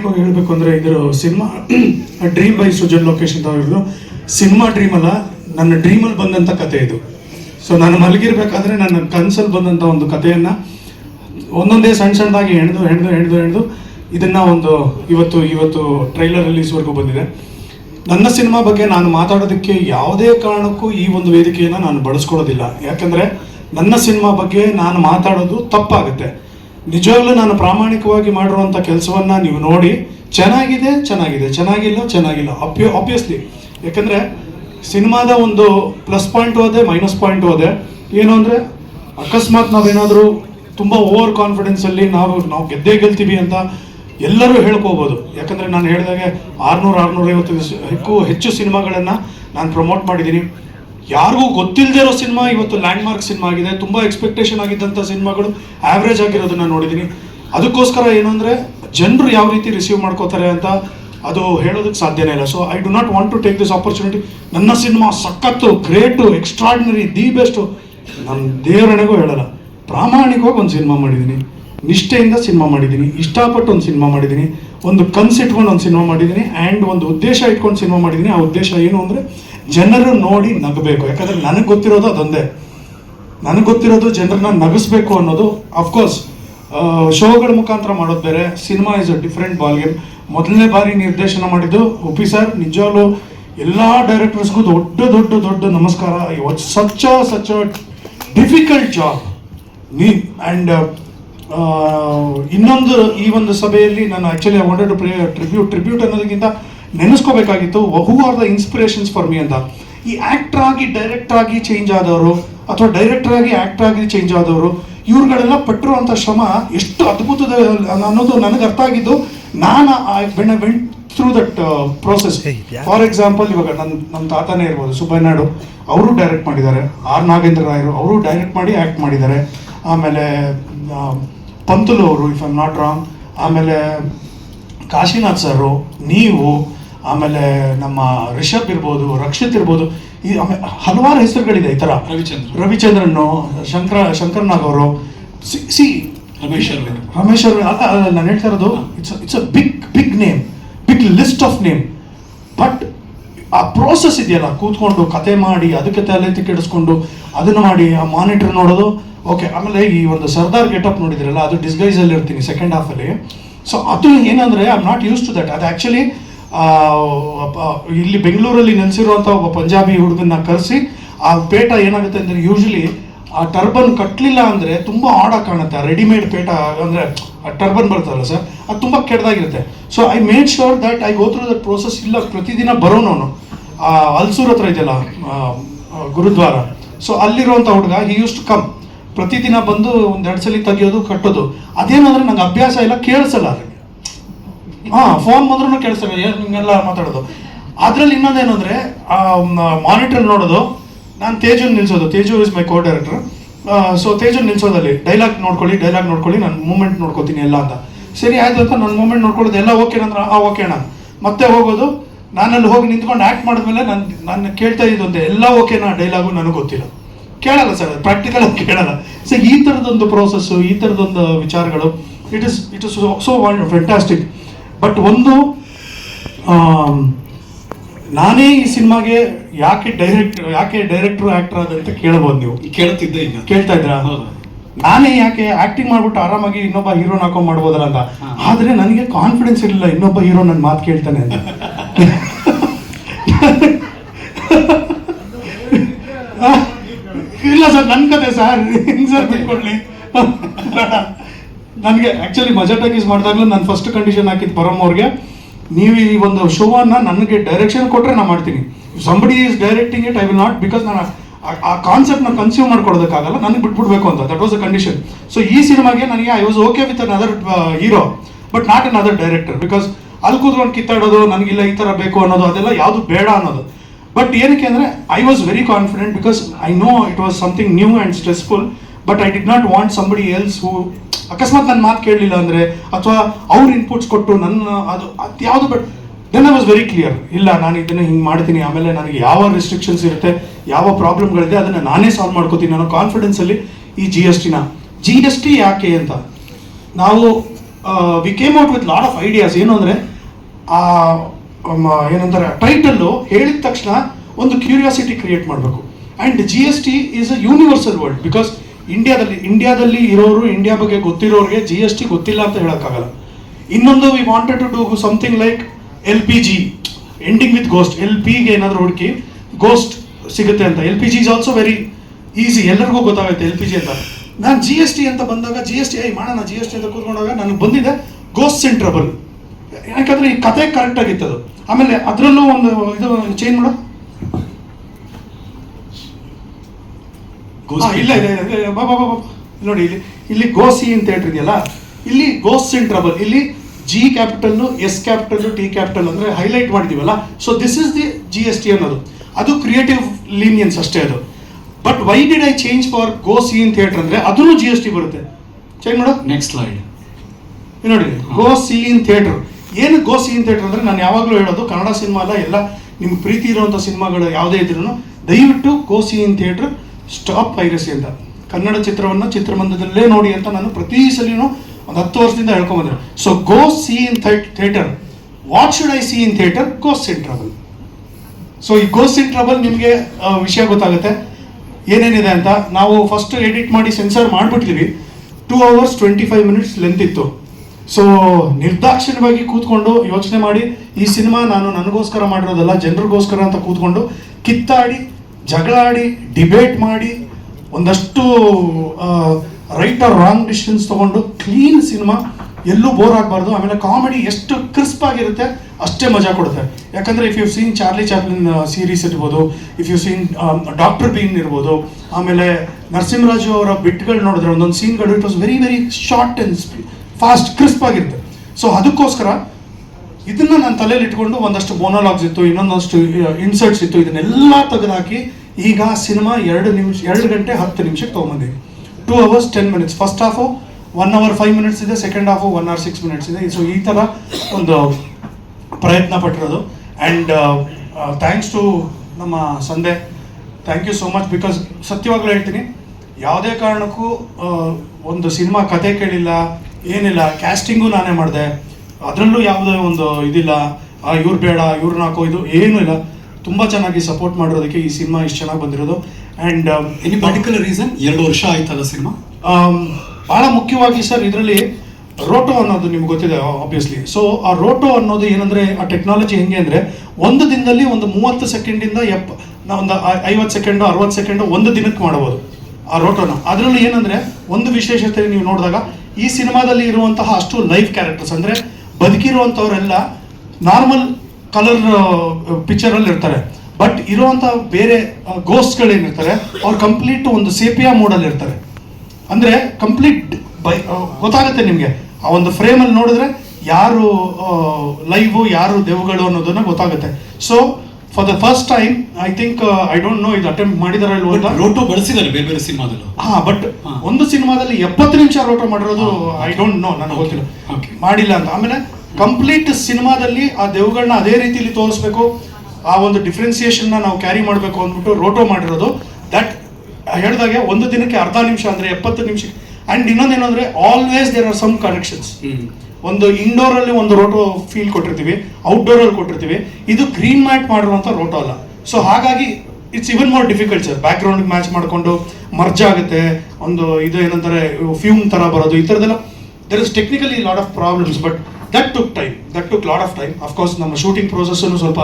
ಪ್ರಾಮಾಣಿಕವಾಗಿ ಹೇಳಬೇಕು ಅಂದರೆ ಇದರ cinema dream by Sujan location ಅಂತ ಹೇಳಿದ್ರು ಸಿನಿಮಾ ಡ್ರೀಮ್ ಅಲ್ಲ, ನನ್ನ ಡ್ರೀಮಲ್ಲಿ ಬಂದಂಥ ಕತೆ ಇದು. ಸೊ ನಾನು ಮಲಗಿರ್ಬೇಕಾದ್ರೆ ನನ್ನ ಕನಸಲ್ಲಿ ಬಂದಂಥ ಒಂದು ಕಥೆಯನ್ನು ಒಂದೊಂದೇ ಸಣ್ಣ ಸಣ್ಣದಾಗಿ ಹೆಣ್ದು ಹೆಣ್ದು ಹೆಣ್ದು ಹೆಣ್ದು ಇದನ್ನ ಒಂದು ಇವತ್ತು ಇವತ್ತು ಟ್ರೈಲರ್ ರಿಲೀಸ್ವರೆಗೂ ಬಂದಿದೆ. ನನ್ನ ಸಿನಿಮಾ ಬಗ್ಗೆ ನಾನು ಮಾತಾಡೋದಕ್ಕೆ ಯಾವುದೇ ಕಾರಣಕ್ಕೂ ಈ ಒಂದು ವೇದಿಕೆಯನ್ನು ನಾನು ಬಳಸ್ಕೊಳ್ಳೋದಿಲ್ಲ. ಯಾಕಂದರೆ ನನ್ನ ಸಿನಿಮಾ ಬಗ್ಗೆ ನಾನು ಮಾತಾಡೋದು ತಪ್ಪಾಗುತ್ತೆ. ನಿಜವಾಗ್ಲೂ ನಾನು ಪ್ರಾಮಾಣಿಕವಾಗಿ ಮಾಡಿರುವಂಥ ಕೆಲಸವನ್ನು ನೀವು ನೋಡಿ, ಚೆನ್ನಾಗಿದೆ ಚೆನ್ನಾಗಿದೆ, ಚೆನ್ನಾಗಿಲ್ಲ ಚೆನ್ನಾಗಿಲ್ಲ ಅಬ್ಯ ಆಬ್ವಿಯಸ್ಲಿ ಯಾಕಂದರೆ ಸಿನಿಮಾದ ಒಂದು ಪ್ಲಸ್ ಪಾಯಿಂಟು ಅದೇ ಮೈನಸ್ ಪಾಯಿಂಟು ಅದೇ ಏನು ಅಂದರೆ, ಅಕಸ್ಮಾತ್ ನಾವೇನಾದರೂ ತುಂಬ ಓವರ್ ಕಾನ್ಫಿಡೆನ್ಸಲ್ಲಿ ನಾವು ನಾವು ಗೆದ್ದೇ ಗೆಲ್ತೀವಿ ಅಂತ ಎಲ್ಲರೂ ಹೇಳ್ಕೋಬೋದು ಯಾಕಂದರೆ ನಾನು ಹೇಳಿದಾಗೆ ಆರುನೂರು ಆರುನೂರ ಐವತ್ತು ಹೆಚ್ಚು ಹೆಚ್ಚು ಸಿನಿಮಾಗಳನ್ನು ನಾನು ಪ್ರಮೋಟ್ ಮಾಡಿದ್ದೀನಿ. ಯಾರಿಗೂ ಗೊತ್ತಿಲ್ಲದೆ ಇರೋ ಸಿನಿಮಾ ಇವತ್ತು ಲ್ಯಾಂಡ್ ಮಾರ್ಕ್ ಸಿನಿಮಾ ಆಗಿದೆ. ತುಂಬ ಎಕ್ಸ್ಪೆಕ್ಟೇಷನ್ ಆಗಿದ್ದಂಥ ಸಿನಿಮಾಗಳು ಆವ್ರೇಜ್ ಆಗಿರೋದನ್ನ ನೋಡಿದ್ದೀನಿ ಅದಕ್ಕೋಸ್ಕರ ಏನು ಅಂದರೆ ಜನರು ಯಾವ ರೀತಿ ರಿಸೀವ್ ಮಾಡ್ಕೋತಾರೆ ಅಂತ ಅದು ಹೇಳೋದಕ್ಕೆ ಸಾಧ್ಯನೇ ಇಲ್ಲ. So I do not want to take this opportunity ನನ್ನ ಸಿನಿಮಾ ಸಖತ್ತು ಗ್ರೇಟು ಎಕ್ಸ್ಟ್ರಾರ್ಡಿನರಿ ದಿ ಬೆಸ್ಟು ನನ್ನ ದೇವರಣೆಗೂ ಹೇಳಲ್ಲ. ಪ್ರಾಮಾಣಿಕವಾಗಿ ಒಂದು ಸಿನಿಮಾ ಮಾಡಿದ್ದೀನಿ ನಿಷ್ಠೆಯಿಂದ ಸಿನಿಮಾ ಮಾಡಿದ್ದೀನಿ ಇಷ್ಟಪಟ್ಟು ಒಂದು ಸಿನಿಮಾ ಮಾಡಿದ್ದೀನಿ ಒಂದು ಕನ್ಸಿಟ್ಕೊಂಡು ಒಂದು ಸಿನಿಮಾ ಮಾಡಿದ್ದೀನಿ ಆ್ಯಂಡ್ ಒಂದು ಉದ್ದೇಶ ಇಟ್ಕೊಂಡು ಸಿನಿಮಾ ಮಾಡಿದ್ದೀನಿ ಆ ಉದ್ದೇಶ ಏನು ಅಂದರೆ ಜನರು ನೋಡಿ ನಗಬೇಕು. ಯಾಕಂದರೆ ನನಗೆ ಗೊತ್ತಿರೋದು ಅದೊಂದೇ. ನನಗೆ ಗೊತ್ತಿರೋದು ಜನರನ್ನ ನಗಿಸ್ಬೇಕು ಅನ್ನೋದು. ಅಫ್ಕೋರ್ಸ್ ಶೋಗಳ ಮುಖಾಂತರ ಮಾಡೋದು ಬೇರೆ. Cinema is a different ball game ಮೊದಲನೇ ಬಾರಿ ನಿರ್ದೇಶನ ಮಾಡಿದ್ದು ಉಪಿ ಸರ್ ನಿಜವಾಗ್ಲೂ ಎಲ್ಲ ಡೈರೆಕ್ಟರ್ಸ್ಗೂ ದೊಡ್ಡ ದೊಡ್ಡ ದೊಡ್ಡ ನಮಸ್ಕಾರ. ಸಚ್ಚ ಸಚ್ ಡಿಫಿಕಲ್ಟ್ ಜಾಬ್ ನೀ ಆ್ಯಂಡ್ ಇನ್ನೊಂದು ಈ ಒಂದು ಸಭೆಯಲ್ಲಿ ನಾನು actually I wanted to pray tribute tribute ಅನ್ನೋದಕ್ಕಿಂತ ನೆನೆಸ್ಕೋಬೇಕಾಗಿತ್ತು. Who are the inspirations for me ಅಂತ. ಈ ಆಕ್ಟರ್ ಆಗಿ ಡೈರೆಕ್ಟರ್ ಆಗಿ ಚೇಂಜ್ ಆದವರು ಅಥವಾ ಡೈರೆಕ್ಟರ್ ಆಗಿ ಆಕ್ಟರ್ ಆಗಿ ಚೇಂಜ್ ಆದವರು ಇವ್ರುಗಳೆಲ್ಲ ಪಟ್ಟಿರುವಂಥ ಶ್ರಮ ಎಷ್ಟು ಅದ್ಭುತದ ಅನ್ನೋದು ನನಗೆ ಅರ್ಥ ಆಗಿದ್ದು ನಾನು been been through that process for example ಇವಾಗ ನನ್ನ ನಮ್ಮ ತಾತನೇ ಇರ್ಬೋದು ಸುಬ್ಬಯ್ಯನಾಡು ಅವರು ಡೈರೆಕ್ಟ್ ಮಾಡಿದ್ದಾರೆ. ಆರ್ ನಾಗೇಂದ್ರ ರಾಯರು ಅವರು ಡೈರೆಕ್ಟ್ ಮಾಡಿ ಆ್ಯಕ್ಟ್ ಮಾಡಿದ್ದಾರೆ. ಆಮೇಲೆ ಪಂತುಲು ಅವರು ಇಫ್ ಐಮ್ ನಾಟ್ ರಾಂಗ್ ಆಮೇಲೆ ಕಾಶಿನಾಥ್ ಸರು ನೀವು ಆಮೇಲೆ ನಮ್ಮ ರಿಷಬ್ ಇರ್ಬೋದು ರಕ್ಷಿತ್ ಇರ್ಬೋದು ಈ ಆಮೇಲೆ ಹಲವಾರು ಹೆಸರುಗಳಿದೆ ಈ ಥರ ರವಿಚಂದ್ರ. ರವಿಚಂದ್ರನ್ನು ಶಂಕರ ಶಂಕರ್ನಾಗ್ ಅವರು ಸಿ ರಮೇಶ್ ಅರವಿಂದ್. ರಮೇಶ್ ಅವರು ನಾನು ಹೇಳ್ತಾ ಇರೋದು it's it's a big big name big list of name but ಆ ಪ್ರೋಸೆಸ್ ಇದೆಯಲ್ಲ ಕೂತ್ಕೊಂಡು ಕತೆ ಮಾಡಿ ಅದಕ್ಕೆ ತಲೆ ಕೆಡಿಸ್ಕೊಂಡು ಅದನ್ನು ಮಾಡಿ ಆ ಮಾನಿಟರ್ ನೋಡೋದು. ಓಕೆ ಆಮೇಲೆ ಈ ಒಂದು ಸರ್ದಾರ್ ಗೆಟಪ್ ನೋಡಿದ್ರಲ್ಲ ಅದು ಡಿಸ್ಗೈಸ್ ಅಲ್ಲಿ ಇರ್ತೀನಿ ಸೆಕೆಂಡ್ ಹಾಫಲ್ಲಿ ಸೊ ಅದು ಏನಂದ್ರೆ I am not use to that ಅದು ಆ್ಯಕ್ಚುಲಿ ಇಲ್ಲಿ ಬೆಂಗಳೂರಲ್ಲಿ ನೆಲೆಸಿರುವಂಥ ಒಬ್ಬ ಪಂಜಾಬಿ ಹುಡುಗನ್ನ ಕರೆಸಿ ಆ ಪೇಟ ಏನಾಗುತ್ತೆ ಅಂದರೆ ಯೂಶ್ವಲಿ ಆ ಟರ್ಬನ್ ಕಟ್ಟಲಿಲ್ಲ ಅಂದರೆ ತುಂಬ ಆಡಾಗಿ ಕಾಣುತ್ತೆ. ಆ ರೆಡಿಮೇಡ್ ಪೇಟ ಅಂದರೆ ಟರ್ಬನ್ ಬರ್ತಾರಲ್ಲ ಸರ್ ಅದು ತುಂಬ ಕೆಟ್ಟದಾಗಿರುತ್ತೆ. So I made sure that I go through that process ಇಲ್ಲ ಪ್ರತಿದಿನ ಬರೋನವನು ಆ ಅಲ್ಸೂರ್ ಹತ್ರ ಇದೆಯಲ್ಲ ಆ, ಆ, ಗುರುದ್ವಾರ. ಸೊ ಅಲ್ಲಿರುವಂಥ ಹುಡುಗ ಹಿ ಯೂಸ್ ಟು ಕಮ್ ಪ್ರತಿದಿನ ಬಂದು ಒಂದೆರಡು ಸಲ ತೆಗಿಯೋದು ಕಟ್ಟೋದು. ಅದೇನಂದ್ರೆ ನಂಗೆ ಅಭ್ಯಾಸ ಇಲ್ಲ ಕೇಳಿಸಲ್ಲ. ಅದಕ್ಕೆ ಹಾ ಫೋನ್ ಬಂದ್ರೂ ಕೇಳಿಸ್ತವೆ ಹಿಂಗೆಲ್ಲ ಮಾತಾಡೋದು. ಅದ್ರಲ್ಲಿ ಇನ್ನೊಂದೇನು ಅಂದ್ರೆ ಮಾನಿಟರ್ ನೋಡೋದು. ನಾನು ತೇಜು ನಿಲ್ಸೋದು, Teju is my co director so Teju ನಿಲ್ಸೋದಲ್ಲಿ dialogue ನೋಡ್ಕೊಳ್ಳಿ ಡೈಲಾಗ್ ನೋಡ್ಕೊಳ್ಳಿ, ನಾನು ಮೂಮೆಂಟ್ ನೋಡ್ಕೋತೀನಿ ಎಲ್ಲ ಅಂತ. ಸರಿ, ಆಯ್ತು ಅಂತ ನನ್ನ ಮೂಮೆಂಟ್ ನೋಡ್ಕೊಳ್ಳೋದು, ಎಲ್ಲ ಓಕೆ ಅಂದ್ರೆ ಆ ಓಕೆ ಅಣ್ಣ. ಮತ್ತೆ ಹೋಗೋದು, ನಾನಲ್ಲಿ ಹೋಗಿ ನಿಂತ್ಕೊಂಡು ಆ್ಯಕ್ಟ್ ಮಾಡಿದ್ಮೇಲೆ ನಾನು ನಾನು ಕೇಳ್ತಾ ಅಂತ ಎಲ್ಲ ಓಕೆನಾ ಡೈಲಾಗು ನನಗೆ ಗೊತ್ತಿಲ್ಲ. ಕೇಳಲ್ಲ ಸರ್ ಪ್ರಾಕ್ಟಿಕಲ್ ಆಗಿ ಕೇಳಲ್ಲ. ಸೊ ಈ ಥರದೊಂದು ಪ್ರೋಸೆಸ್ಸು ಈ ಥರದೊಂದು ವಿಚಾರಗಳು it is it is so fantastic but ಒಂದು ಆಮ್, ನಾನೇ ಈ ಸಿನಿಮಾಗೆ ಯಾಕೆ ಡೈರೆಕ್ಟ್ ಯಾಕೆ ಡೈರೆಕ್ಟರ್ ಆಕ್ಟರ್ ಆದ ಅಂತ ಕೇಳಬಹುದು ನೀವು? ಕೇಳ್ತಿದ್ದೆ ಈಗ. ಕೇಳ್ತಾ ಇದ್ರ ನಾನೇ ಯಾಕೆ ಆಕ್ಟಿಂಗ್ ಮಾಡ್ಬಿಟ್ಟು ಆರಾಮಾಗಿ ಇನ್ನೊಬ್ಬ ಹೀರೋನ್ ಹಾಕೊಂಡ್ ಮಾಡ್ಬೋದಲ್ಲ ಅಂತ? ಆದ್ರೆ ನನಗೆ ಕಾನ್ಫಿಡೆನ್ಸ್ ಇರಲಿಲ್ಲ ಇನ್ನೊಬ್ಬ ಹೀರೋ ನನ್ನ ಮಾತು ಕೇಳ್ತಾನೆ ಅಂತ. ಇಲ್ಲ ಸರ್ ನನ್ನ ಕತೆ ಸರ್. ಹಿಂಗ್ ಸರ್ ಬಿಟ್ಕೊಡ್ಲಿ ನನಗೆ ಆಕ್ಚುಲಿ ಮಜಾ ಟಾಕೀಸ್ ಮಾಡಿದಾಗಲೂ ನಾನು ಫಸ್ಟ್ ಕಂಡೀಷನ್ ಹಾಕಿದ್ದು ಪರಮ್ ಅವ್ರಿಗೆ, ನೀವು ಈ ಒಂದು ಶೋವನ್ನು ನನಗೆ ಡೈರೆಕ್ಷನ್ ಕೊಟ್ಟರೆ ನಾನು ಮಾಡ್ತೀನಿ. Somebody is directing it I will not because ನಾನು ಆ- ಕಾನ್ಸೆಪ್ಟ್ ಕಾನ್ಸೆಪ್ಟ್ನ ಕನ್ಸ್ಯೂಮ್ ಮಾಡ್ಕೊಡೋದಕ್ಕಾಗಲ್ಲ, ನನಗೆ ಬಿಟ್ಬಿಡ್ಬೇಕು ಅಂತ. That was a condition so ಈ ಸಿನಿಮಾಗೆ ನನಗೆ I was okay with an other hero but not an other director because ಅಲ್ಲಿ ಕೂತ್ಕೊಂಡು ಕಿತ್ತಾಡೋದು, ನನಗಿಲ್ಲ ಈ ಥರ ಬೇಕು ಅನ್ನೋದು, ಅದೆಲ್ಲ ಯಾವುದು ಬೇಡ ಅನ್ನೋದು. ಬಟ್ ಏನಕ್ಕೆ ಅಂದರೆ I was very confident because I know it was something new and stressful but I did not want somebody else who ಅಕಸ್ಮಾತ್ ನನ್ನ ಮಾತು ಕೇಳಲಿಲ್ಲ ಅಂದರೆ, ಅಥವಾ ಅವ್ರ ಇನ್ಪುಟ್ಸ್ ಕೊಟ್ಟು ನನ್ನ ಅದು ಅದು ಯಾವುದು but then I was very clear ಇಲ್ಲ, ನಾನು ಇದನ್ನು ಹಿಂಗೆ ಮಾಡ್ತೀನಿ, ಆಮೇಲೆ ನನಗೆ ಯಾವ ರೆಸ್ಟ್ರಿಕ್ಷನ್ಸ್ ಇರುತ್ತೆ, ಯಾವ ಪ್ರಾಬ್ಲಮ್ಗಳಿದೆ ಅದನ್ನು ನಾನೇ ಸಾಲ್ವ್ ಮಾಡ್ಕೋತೀನಿ ಅನ್ನೋ ಕಾನ್ಫಿಡೆನ್ಸಲ್ಲಿ ಈ ಜಿ ಎಸ್ ಟಿನ ಜಿ ಎಸ್ ಟಿ ಯಾಕೆ ಅಂತ? ನಾವು we came out with lot of ideas ಏನು ಅಂದರೆ, ಆ ಏನಂತಾರೆ ಟೈಟಲ್ಲು ಹೇಳಿದ ತಕ್ಷಣ ಒಂದು ಕ್ಯೂರಿಯಾಸಿಟಿ ಕ್ರಿಯೇಟ್ ಮಾಡಬೇಕು. And G S T is a universal world because ಇಂಡಿಯಾದಲ್ಲಿ ಇಂಡಿಯಾದಲ್ಲಿ ಇರೋರು, ಇಂಡಿಯಾ ಬಗ್ಗೆ ಗೊತ್ತಿರೋರಿಗೆ ಜಿ ಎಸ್ ಟಿ ಗೊತ್ತಿಲ್ಲ ಅಂತ ಹೇಳೋಕ್ಕಾಗಲ್ಲ. ಇನ್ನೊಂದು we wanted to do something like L P G ending with ghost L ಪಿಗೆ ಏನಾದರೂ ಹುಡುಕಿ ಗೋಸ್ಟ್ ಸಿಗುತ್ತೆ ಅಂತ. L P G is also very easy ಎಲ್ಲರಿಗೂ ಗೊತ್ತಾಗುತ್ತೆ ಎಲ್ ಪಿ ಜಿ ಅಂತ. ನಾನು ಜಿ ಎಸ್ ಟಿ ಅಂತ ಬಂದಾಗ ಜಿ ಎಸ್ ಟಿ ಐ ಮಾಡೋಣ ಜಿ ಎಸ್ ಟಿ ಅಂತ ಕೂತ್ಕೊಂಡಾಗ ನನಗೆ ಬಂದಿದೆ ಗೋಸ್ಟ್ ಇನ್ ಟ್ರಬಲ್ ಯಾಕಂದ್ರೆ ಈ ಕತೆ ಕರೆಕ್ಟ್ ಆಗಿತ್ತು ಅದು. ಆಮೇಲೆ ಅದರಲ್ಲೂ ಒಂದು ಇದು ಚೇಂಜ್ ಮಾಡೋ Ghost ಹಾ, ಇಲ್ಲ ಇಲ್ಲ ಇಲ್ಲ, ಬಾ ಬಾ ಬಾ ನೋಡಿ ಇಲ್ಲಿ ಇಲ್ಲಿ ಗೋಸಿ ಅಂತ ಹೇಳ್ತಿದೆಯಲ್ಲ ಇಲ್ಲಿ ಗೋಸ್ ಇನ್ ಟ್ರಬಲ್ ಇಲ್ಲಿ G capital S capital T capital ಅಂದ್ರೆ highlight ಮಾಡಿದೀವಲ್ಲ so this is the G S T ಅನ್ನೋದು. ಅದು ಕ್ರಿಯೇಟಿವ್ ಲೀನಿಯನ್ಸ್ ಅಷ್ಟೇ ಅದು. But why did I change for go see in theatre ಅಂದ್ರೆ ಅದನ್ನು ಜಿ ಎಸ್ ಟಿ ಬರುತ್ತೆ. Change ಮಾಡೋ. ನೆಕ್ಸ್ಟ್ ಸ್ಲೈಡ್ ನೋಡಿ ಗೋ ಸಿ ಇನ್ ಥಿಯೇಟರ್ ಏನು ಗೋ ಸಿ ಇನ್ ಥಿಯೇಟರ್ ಅಂದ್ರೆ ನಾನು ಯಾವಾಗಲೂ ಹೇಳೋದು ಕನ್ನಡ ಸಿನಿಮಾ ಅಲ್ಲ ಎಲ್ಲ ನಿಮ್ಗೆ ಪ್ರೀತಿ ಇರುವಂಥ ಸಿನಿಮಾಗಳು ಯಾವುದೇ ಇದ್ರೂ ದಯವಿಟ್ಟು go see in theatre stop piracy ಅಂತ. ಕನ್ನಡ ಚಿತ್ರವನ್ನು ಚಿತ್ರಮಂದಿರದಲ್ಲೇ ನೋಡಿ ಅಂತ ನಾನು ಪ್ರತಿ ಸಲಿನೂ ಒಂದು ಹತ್ತು ವರ್ಷದಿಂದ ಹೇಳ್ಕೊಂಬಂದೆ so go see in theatre what should I see in theatre goes in trouble so ಈ ಗೋಸ್ ಇನ್ ಟ್ರಬಲ್ ನಿಮಗೆ ವಿಷಯ ಗೊತ್ತಾಗುತ್ತೆ. ಏನೇನಿದೆ ಅಂತ ನಾವು ಫಸ್ಟ್ ಎಡಿಟ್ ಮಾಡಿ censor ಮಾಡಿಬಿಟ್ಟಿದ್ವಿ. Two hours twenty five minutes length ಇತ್ತು. ಸೊ ನಿರ್ದಾಕ್ಷಿಣ್ಯವಾಗಿ ಕೂತ್ಕೊಂಡು ಯೋಚನೆ ಮಾಡಿ, ಈ ಸಿನಿಮಾ ನಾನು ನನಗೋಸ್ಕರ ಮಾಡಿರೋದಲ್ಲ, ಜನರಿಗೋಸ್ಕರ ಅಂತ ಕೂತ್ಕೊಂಡು ಕಿತ್ತಾಡಿ ಜಗಳ ಆಡಿ ಡಿಬೇಟ್ ಮಾಡಿ, ಒಂದಷ್ಟು ರೈಟ್ ಆರ್ ರಾಂಗ್ ಡಿಸಿಷನ್ಸ್ ತೊಗೊಂಡು ಕ್ಲೀನ್ ಸಿನಿಮಾ ಎಲ್ಲೂ ಬೋರ್ ಆಗಬಾರ್ದು. ಆಮೇಲೆ ಕಾಮಿಡಿ ಎಷ್ಟು ಕ್ರಿಸ್ಪ್ ಆಗಿರುತ್ತೆ, ಅಷ್ಟೇ ಮಜಾ ಕೊಡುತ್ತೆ. ಯಾಕಂದ್ರೆ if you seen Charlie Chaplin series ಇರ್ಬೋದು if you seen doctor Bean ಇರ್ಬೋದು, ಆಮೇಲೆ ನರಸಿಂಹರಾಜು ಅವರ ಬಿಟ್ಗಳು ನೋಡಿದ್ರೆ ಒಂದೊಂದು ಸೀನ್ಗಳು it was very very short and fast crisp ಆಗಿರುತ್ತೆ. ಸೊ ಅದಕ್ಕೋಸ್ಕರ ಇದನ್ನ ನಾನು ತಲೆಯಲ್ಲಿ ಇಟ್ಕೊಂಡು ಒಂದಷ್ಟು ಮೊನೋಲಾಗ್ಸ್ ಇತ್ತು, ಇನ್ನೊಂದಷ್ಟು ಇನ್ಸರ್ಟ್ಸ್ ಇತ್ತು, ಇದನ್ನೆಲ್ಲ ತೆಗೆದಾಕಿ ಈಗ ಸಿನಿಮಾ ಎರಡು ನಿಮಿಷ, ಎರಡು ಗಂಟೆ ಹತ್ತು ನಿಮಿಷಕ್ಕೆ ತೊಗೊಂಬಂದಿವಿ two hours ten minutes first half one hour five minutes ಇದೆ. Second half one hour six minutes ಇದೆ. ಸೊ ಈ ಥರ ಒಂದು ಪ್ರಯತ್ನ ಪಟ್ಟಿರೋದು. ಆ್ಯಂಡ್ ಥ್ಯಾಂಕ್ಸ್ ಟು ನಮ್ಮ ಸಂದೆ thank you so much because ಸತ್ಯವಾಗ್ಲೂ ಹೇಳ್ತೀನಿ, ಯಾವುದೇ ಕಾರಣಕ್ಕೂ ಒಂದು ಸಿನಿಮಾ ಕತೆ ಕೇಳಿಲ್ಲ, ಏನಿಲ್ಲ ಕ್ಯಾಸ್ಟಿಂಗು ನಾನೇ ಮಾಡಿದೆ. ಅದರಲ್ಲೂ ಯಾವುದೇ ಒಂದು ಇದಿಲ್ಲ ಇವ್ರು ಬೇಡ ಇವ್ರು ಹಾಕೋ ಇದು ಏನೂ ಇಲ್ಲ. ತುಂಬ ಚೆನ್ನಾಗಿ ಸಪೋರ್ಟ್ ಮಾಡಿರೋದಕ್ಕೆ ಈ ಸಿನಿಮಾ ಇಷ್ಟು ಚೆನ್ನಾಗಿ ಬಂದಿರೋದು. ಆ್ಯಂಡ್ ಎನಿ ಪರ್ಟಿಕ್ಯುಲರ್ ರೀಸನ್ ಎರಡು ವರ್ಷ ಆಯ್ತಲ್ಲ ಸಿನಿಮಾ? ಭಾಳ ಬಹಳ ಮುಖ್ಯವಾಗಿ ಸರ್ ಇದರಲ್ಲಿ ರೋಟೋ ಅನ್ನೋದು ನಿಮ್ಗೆ ಗೊತ್ತಿದೆ ಆಬ್ವಿಯಸ್ಲಿ ಸೊ ಆ ರೋಟೋ ಅನ್ನೋದು ಏನಂದ್ರೆ ಆ ಟೆಕ್ನಾಲಜಿ ಹೆಂಗೆ ಅಂದರೆ ಒಂದು ದಿನದಲ್ಲಿ ಒಂದು ಮೂವತ್ತು ಸೆಕೆಂಡಿಂದ ಎಪ್ ಒಂದು ಐವತ್ತು ಸೆಕೆಂಡು ಅರವತ್ತು ಸೆಕೆಂಡು ಒಂದು ದಿನಕ್ಕೆ ಮಾಡಬಹುದು ಆ ರೋಟೋನ. ಅದರಲ್ಲಿ ಏನಂದ್ರೆ ಒಂದು ವಿಶೇಷತೆ ನೀವು ನೋಡಿದಾಗ ಈ ಸಿನಿಮಾದಲ್ಲಿ ಇರುವಂತಹ ಅಷ್ಟು ಲೈಫ್ ಕ್ಯಾರೆಕ್ಟರ್ಸ್ ಅಂದ್ರೆ ಬದುಕಿರುವಂಥವರೆಲ್ಲ ನಾರ್ಮಲ್ ಕಲರ್ ಪಿಕ್ಚರಲ್ಲಿ ಇರ್ತಾರೆ ಬಟ್ ಇರುವಂಥ ಬೇರೆ ಗೋಸ್ಟ್ಗಳೇನಿರ್ತಾರೆ ಅವ್ರು ಕಂಪ್ಲೀಟ್ ಒಂದು ಸೇಪಿಯಾ ಮೋಡಲ್ಲಿ ಇರ್ತಾರೆ ಅಂದ್ರೆ ಕಂಪ್ಲೀಟ್ ಬೈ ಗೊತ್ತಾಗುತ್ತೆ ನಿಮಗೆ. ಆ ಒಂದು ಫ್ರೇಮಲ್ಲಿ ನೋಡಿದ್ರೆ ಯಾರು ಲೈವ್ ಯಾರು ದೆವ್ಗಳು ಅನ್ನೋದನ್ನ ಗೊತ್ತಾಗುತ್ತೆ. So for the first time I think I don't know ಇದು ಅಟೆಂಪ್ಟ್ ಮಾಡಿದಾರ ಇಲ್ವೋ ಅಂತ. ರೋಟೋ ಬಳಸಿದ್ದಾರೆ ಬೇರೆ ಬೇರೆ ಸಿನಿಮಾದಲ್ಲಿ. ಹಾ ಬಟ್. ಒಂದು ಸಿನಿಮಾದಲ್ಲಿ ಎಪ್ಪತ್ತು ನಿಮಿಷ ರೋಟೋ ಮಾಡಿರೋದು ಐ ಡೋಂಟ್ ನೋ ನನಗೆ ಗೊತ್ತಿಲ್ಲ. ಮಾಡಿಲ್ಲ ಅಂತ. ಆಮೇಲೆ ಕಂಪ್ಲೀಟ್ ಸಿನಿಮಾದಲ್ಲಿ ಆ ದೇವ್ಗಳನ್ನ ಅದೇ ರೀತಿಯಲ್ಲಿ ತೋರಿಸ್ಬೇಕು. ಆ ಒಂದು ಡಿಫ್ರೆನ್ಸಿಯೇಷನ್ ನಾವು ಕ್ಯಾರಿ ಮಾಡಬೇಕು ಅಂದ್ಬಿಟ್ಟು ರೋಟೋ ಮಾಡಿರೋದು. ದಟ್ ಹೇಳಿದಾಗೆ ಒಂದು ದಿನಕ್ಕೆ ಅರ್ಧ ನಿಮಿಷ ಅಂದರೆ ಎಪ್ಪತ್ತು ನಿಮಿಷ and ಇನ್ನೊಂದೇನಂದರೆ always there are some connections ಒಂದು ಇಂಡೋರ್ ಅಲ್ಲಿ ಒಂದು ರೋಟೋ ಫೀಲ್ ಕೊಟ್ಟಿರ್ತೀವಿ ಔಟ್ಡೋರ್ ಅಲ್ಲಿ ಕೊಟ್ಟಿರ್ತೀವಿ. ಇದು ಗ್ರೀನ್ ಮ್ಯಾಟ್ ಮಾಡಿರುವಂತ ರೋಟೋ ಅಲ್ಲ. ಸೊ ಹಾಗಾಗಿ it's even more difficult sir background match ಮಾಡಿಕೊಂಡು ಮರ್ಜ್ ಆಗುತ್ತೆ. ಒಂದು ಇದು ಏನಂತಾರೆ ಫ್ಯೂಮ್ ತರ ಬರೋದು, ಈ ಥರದ್ದೆಲ್ಲ there is technically lot of problems but that took time that took lot of time of course ನಮ್ಮ ಶೂಟಿಂಗ್ ಪ್ರೋಸೆಸ್ ಸ್ವಲ್ಪ